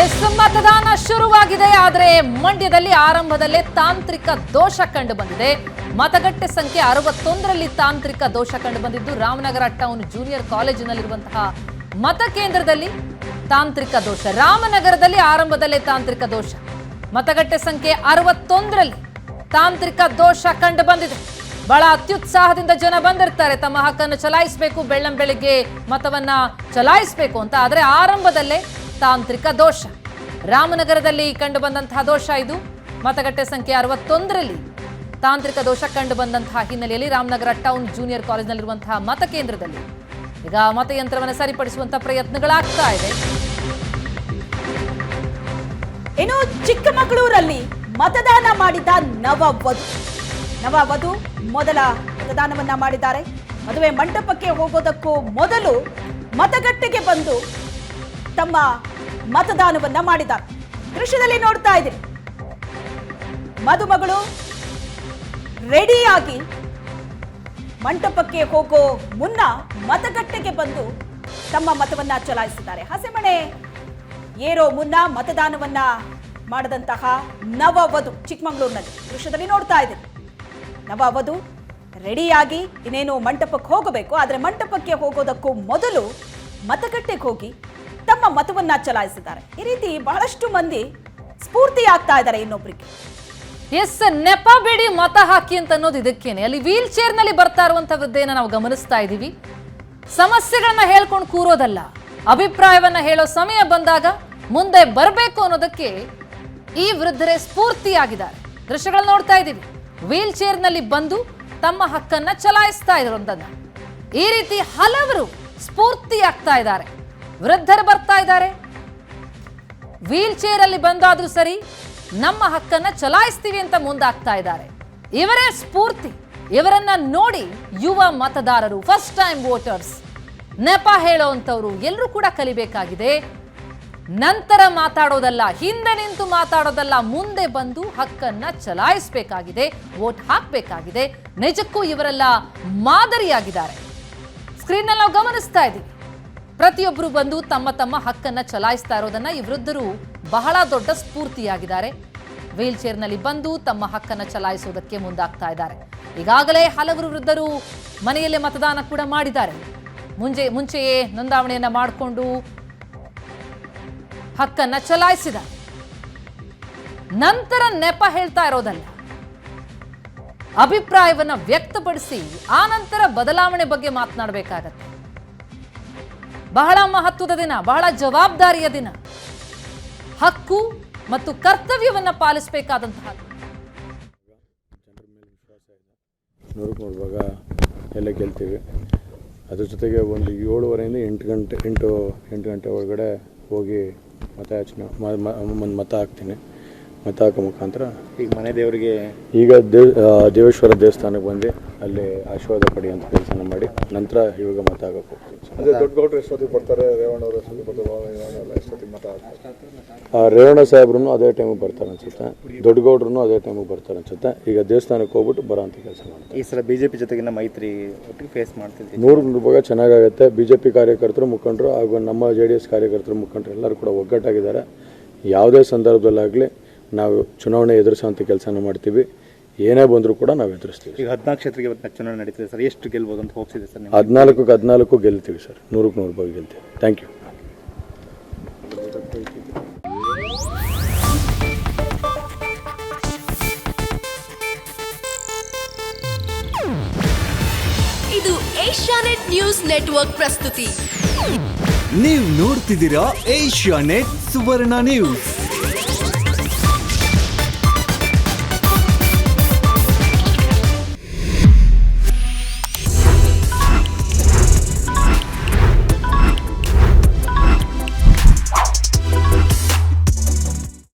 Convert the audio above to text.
S ಮತದಾನ ಶುರುವಾಗಿದೆ, ಆದರೆ ಮಂಡ್ಯದಲ್ಲಿ ಆರಂಭದಲ್ಲೇ ತಾಂತ್ರಿಕ ದೋಷ ಕಂಡು ಬಂದಿದೆ ಮತಗಟ್ಟೆ ಸಂಖ್ಯೆ ಅರವತ್ತೊಂದರಲ್ಲಿ ತಾಂತ್ರಿಕ ದೋಷ ಕಂಡು ಬಂದಿದ್ದು ರಾಮನಗರ ಟೌನ್ ಜೂನಿಯರ್ ಕಾಲೇಜಿನಲ್ಲಿರುವಂತಹ ಮತ ಕೇಂದ್ರದಲ್ಲಿ ತಾಂತ್ರಿಕ ದೋಷ. ರಾಮನಗರದಲ್ಲಿ ಆರಂಭದಲ್ಲೇ ತಾಂತ್ರಿಕ ದೋಷ. ಮತಗಟ್ಟೆ ಸಂಖ್ಯೆ ಅರವತ್ತೊಂದರಲ್ಲಿ ತಾಂತ್ರಿಕ ದೋಷ ಕಂಡು ಬಂದಿದೆ ಬಹಳ ಅತ್ಯುತ್ಸಾಹದಿಂದ ಜನ ಬಂದಿರ್ತಾರೆ. ತಮ್ಮ ಹಕ್ಕನ್ನು ಚಲಾಯಿಸಬೇಕು, ಬೆಳ್ಳಂ ಬೆಳಿಗ್ಗೆ ಮತವನ್ನ ಚಲಾಯಿಸಬೇಕು ಅಂತ. ಆದರೆ ಆರಂಭದಲ್ಲೇ ತಾಂತ್ರಿಕ ದೋಷ. ರಾಮನಗರದಲ್ಲಿ ಕಂಡು ಬಂದಂತಹ ದೋಷ ಇದು. ಮತಗಟ್ಟೆ ಸಂಖ್ಯೆ ಅರವತ್ತೊಂದರಲ್ಲಿ ತಾಂತ್ರಿಕ ದೋಷ ಕಂಡು ಬಂದಂತಹ ಹಿನ್ನೆಲೆಯಲ್ಲಿ ರಾಮನಗರ ಟೌನ್ ಜೂನಿಯರ್ ಕಾಲೇಜಿನಲ್ಲಿರುವಂತಹ ಮತಕೇಂದ್ರದಲ್ಲಿ. ಈಗ ಮತಯಂತ್ರವನ್ನು ಸರಿಪಡಿಸುವಂತಹ ಪ್ರಯತ್ನಗಳಾಗ್ತಾ ಇದೆ. ಇನ್ನು ಚಿಕ್ಕಮಗಳೂರಲ್ಲಿ ಮತದಾನ ಮಾಡಿದ ನವ ವಧು ನವ ವಧು ಮೊದಲ ಮತದಾನವನ್ನ ಮಾಡಿದ್ದಾರೆ. ಮದುವೆ ಮಂಟಪಕ್ಕೆ ಹೋಗೋದಕ್ಕೂ ಮೊದಲು ಮತಗಟ್ಟೆಗೆ ಬಂದು ತಮ್ಮ ಮತದಾನವನ್ನ ಮಾಡಿದ್ದಾರೆ. ದೃಶ್ಯದಲ್ಲಿ ನೋಡ್ತಾ ಇದ್ದೀರಿ. ಮದುಮಗಳು ರೆಡಿಯಾಗಿ ಮಂಟಪಕ್ಕೆ ಹೋಗೋ ಮುನ್ನ ಮತಗಟ್ಟೆಗೆ ಬಂದು ತಮ್ಮ ಮತವನ್ನ ಚಲಾಯಿಸಿದ್ದಾರೆ. ಹಸೆಮಣೆ ಏರೋ ಮುನ್ನ ಮತದಾನವನ್ನ ಮಾಡದಂತಹ ನವವಧು ಚಿಕ್ಕಮಗಳೂರಿನಲ್ಲಿ ದೃಶ್ಯದಲ್ಲಿ ನೋಡ್ತಾ ಇದ್ದೀರಿ. ನವವಧು ರೆಡಿಯಾಗಿ ಇನ್ನೇನು ಮಂಟಪಕ್ಕೆ ಹೋಗಬೇಕು, ಆದರೆ ಮಂಟಪಕ್ಕೆ ಹೋಗೋದಕ್ಕೂ ಮೊದಲು ಮತಗಟ್ಟೆಗೆ ಹೋಗಿ ತಮ್ಮ ಮತವನ್ನ ಚಲಾಯಿಸಿದ್ದಾರೆ. ಈ ರೀತಿ ಬಹಳಷ್ಟು ಮಂದಿ ಸ್ಫೂರ್ತಿ ಆಗ್ತಾ ಇದ್ದಾರೆ ಇನ್ನೊಬ್ಬರಿಗೆ ಎಸ್, ನೆಪ ಬಿಡಿ ಮತ ಹಾಕಿ ಅಂತ ಅನ್ನೋದು ಇದಕ್ಕೇನೆ. ಅಲ್ಲಿ ವೀಲ್ ಚೇರ್ನಲ್ಲಿ ಬರ್ತಾ ಇರುವಂತಹದ್ದೇನ ನಾವು ಗಮನಿಸ್ತಾ ಇದ್ದೀವಿ ಸಮಸ್ಯೆಗಳನ್ನ ಹೇಳ್ಕೊಂಡು ಕೂರೋದಲ್ಲ, ಅಭಿಪ್ರಾಯವನ್ನ ಹೇಳೋ ಸಮಯ ಬಂದಾಗ ಮುಂದೆ ಬರಬೇಕು ಅನ್ನೋದಕ್ಕೆ ಈ ವೃದ್ಧರೇ ಸ್ಫೂರ್ತಿಯಾಗಿದ್ದಾರೆ. ದೃಶ್ಯಗಳನ್ನ ನೋಡ್ತಾ ಇದ್ದೀವಿ ವೀಲ್ ಚೇರ್ನಲ್ಲಿ ಬಂದು ತಮ್ಮ ಹಕ್ಕನ್ನ ಚಲಾಯಿಸ್ತಾ ಇರೋದನ್ನ ಈ ರೀತಿ ಹಲವರು ಸ್ಫೂರ್ತಿ ಆಗ್ತಾ ಇದ್ದಾರೆ. ವೃದ್ಧರು ಬರ್ತಾ ಇದ್ದಾರೆ. ವೀಲ್ ಚೇರ್ ಅಲ್ಲಿ ಬಂದಾದ್ರೂ ಸರಿ ನಮ್ಮ ಹಕ್ಕನ್ನ ಚಲಾಯಿಸ್ತೀವಿ ಅಂತ ಮುಂದಾಗ್ತಾ ಇದ್ದಾರೆ. ಇವರೇ ಸ್ಫೂರ್ತಿ. ಇವರನ್ನ ನೋಡಿ ಯುವ ಮತದಾರರು ಫಸ್ಟ್ ಟೈಮ್ ವೋಟರ್ಸ್ ನೆಪ ಹೇಳೋವಂಥವ್ರು ಎಲ್ಲರೂ ಕೂಡ ಕಲಿಬೇಕಾಗಿದೆ. ನಂತರ ಮಾತಾಡೋದಲ್ಲ, ಹಿಂದೆ ನಿಂತು ಮಾತಾಡೋದಲ್ಲ, ಮುಂದೆ ಬಂದು ಹಕ್ಕನ್ನ ಚಲಾಯಿಸಬೇಕಾಗಿದೆ, ವೋಟ್ ಹಾಕಬೇಕಾಗಿದೆ. ನಿಜಕ್ಕೂ ಇವರೆಲ್ಲ ಮಾದರಿಯಾಗಿದ್ದಾರೆ. ಸ್ಕ್ರೀನ್ ನಾವು ಗಮನಿಸ್ತಾ ಇದ್ದೀವಿ. ಪ್ರತಿಯೊಬ್ಬರು ಬಂದು ತಮ್ಮ ತಮ್ಮ ಹಕ್ಕನ್ನ ಚಲಾಯಿಸ್ತಾ ಇರೋದನ್ನ ಈ ವೃದ್ಧರು ಬಹಳ ದೊಡ್ಡ ಸ್ಫೂರ್ತಿಯಾಗಿದ್ದಾರೆ. ವೀಲ್ ಚೇರ್ನಲ್ಲಿ ಬಂದು ತಮ್ಮ ಹಕ್ಕನ್ನ ಚಲಾಯಿಸುವುದಕ್ಕೆ ಮುಂದಾಗ್ತಾ ಇದ್ದಾರೆ. ಈಗಾಗಲೇ ಹಲವರು ವೃದ್ಧರು ಮನೆಯಲ್ಲೇ ಮತದಾನ ಕೂಡ ಮಾಡಿದ್ದಾರೆ. ಮುಂಜೆ ಮುಂಚೆಯೇ ನೋಂದಾವಣೆಯನ್ನ ಮಾಡಿಕೊಂಡು ಹಕ್ಕನ್ನ ಚಲಾಯಿಸಿದ ನಂತರ ನೆಪ ಹೇಳ್ತಾ ಇರೋದಲ್ಲ. ಅಭಿಪ್ರಾಯವನ್ನ ವ್ಯಕ್ತಪಡಿಸಿ ಆ ನಂತರ ಬದಲಾವಣೆ ಬಗ್ಗೆ ಮಾತನಾಡಬೇಕಾಗತ್ತೆ. ಬಹಳ ಮಹತ್ವದ ದಿನ ಬಹಳ ಜವಾಬ್ದಾರಿಯ ದಿನ. ಹಕ್ಕು ಮತ್ತು ಕರ್ತವ್ಯವನ್ನ ಪಾಲಿಸಬೇಕಾದಂತಹ ನೂರಕ್ಕೆ ನೂರು ಭಾಗ ಎಲ್ಲ ಗೆಲ್ತೀವಿ ಅದ್ರ ಜೊತೆಗೆ ಒಂದು ಏಳುವರೆಯಿಂದ ಎಂಟು ಗಂಟೆ ಎಂಟು ಎಂಟು ಗಂಟೆ ಒಳಗಡೆ ಹೋಗಿ ಮತಯಾಚನೆ ಮ- ಮ- ಒಂದು ಮತ ಹಾಕ್ತೀನಿ. ಮತ ಹಾಕೋ ಮುಖಾಂತರ ಈಗ ಮನೆ ದೇವರಿಗೆ ಈಗ ದೇವ್ ದೇವೇಶ್ವರ ದೇವಸ್ಥಾನಕ್ಕೆ ಬಂದು ಅಲ್ಲಿ ಆಶೀರ್ವಾದ ಅಂತ ಕೆಲಸನ ಮಾಡಿ ನಂತರ ಇವಾಗ ಮತ ದೊಡ್ಡ ಗೌಡ್ರು ಎಷ್ಟೊತ್ತಿಗೆ ಬರ್ತಾರೆ? ರೇವಣ್ಣ ಅವರು ಎಷ್ಟೊತ್ತಿಗೆ ಬರ್ತಾರೆ? ಎಷ್ಟೊತ್ತಿಗೆ ಮತ ಹಾಕ್ತಾರೆ ಆ, ರೇವಣ್ಣ ಸಾಹೇಬ್ರು ಅದೇ ಟೈಮಿಗೆ ಬರ್ತಾರೆ ಅನ್ಸುತ್ತೆ. ದೊಡ್ಡಗೌಡ್ರು ಅದೇ ಟೈಮಿಗೆ ಬರ್ತಾರೆ ಅನ್ಸುತ್ತೆ. ಈಗ ದೇವಸ್ಥಾನಕ್ಕೆ ಹೋಗ್ಬಿಟ್ಟು ಬರೋ ಅಂತ ಕೆಲಸ ಮಾಡ್ತಾರೆ. ಈ ಸಲ ಬಿಜೆಪಿ ಜೊತೆಗಿನ ಮೈತ್ರಿ ಒಟ್ಟಿಗೆ ಫೇಸ್ ಮಾಡ್ತಿದ್ವಿ ನೂರು ರೂಪಾಯಿ ಭಾಗ ಚೆನ್ನಾಗಾಗುತ್ತೆ. ಬಿಜೆಪಿ ಜೆ ಪಿ ಕಾರ್ಯಕರ್ತರು ಮುಖಂಡರು ಹಾಗೂ ನಮ್ಮ ಜೆ ಡಿ ಎಸ್ ಕಾರ್ಯಕರ್ತರು ಮುಖಂಡರು ಎಲ್ಲರೂ ಕೂಡ ಒಗ್ಗಟ್ಟಾಗಿದ್ದಾರೆ. ಯಾವುದೇ ಸಂದರ್ಭದಲ್ಲಾಗಲಿ ನಾವು ಚುನಾವಣೆ ಎದುರಿಸೋಂಥ ಕೆಲಸನ ಮಾಡ್ತೀವಿ. ಏನೇ ಬಂದರೂ ಕೂಡ ನಾವು ಎದುರಿಸ್ತೀವಿ ಈಗ ಹದಿನಾಲ್ಕು ಕ್ಷೇತ್ರಕ್ಕೆ ಇವತ್ತು ಚುನಾವಣೆ ನಡೀತಿದೆ ಸರ್. ಎಷ್ಟು ಗೆಲ್ಬೋದು ಅಂತ ಹೋಗ್ತಿದೆ ಸರ್ ಹದಿನಾಲ್ಕು ಹದಿನಾಲ್ಕಕ್ಕೆ ಹದಿನಾಲ್ಕು ಗೆಲ್ತೀವಿ ಸರ್. ನೂರಕ್ಕೆ ನೂರು ರೂಪಾಯಿ ಗೆಲ್ತೀವಿ. ಥ್ಯಾಂಕ್ ಯು ಇದು ಏಷ್ಯಾನೆಟ್ ನ್ಯೂಸ್ ನೆಟ್ವರ್ಕ್ ಪ್ರಸ್ತುತಿ. ನೀವು ನೋಡ್ತಿದ್ದೀರಾ ಏಷ್ಯಾ ನೆಟ್ ಸುವರ್ಣ ನ್ಯೂಸ್.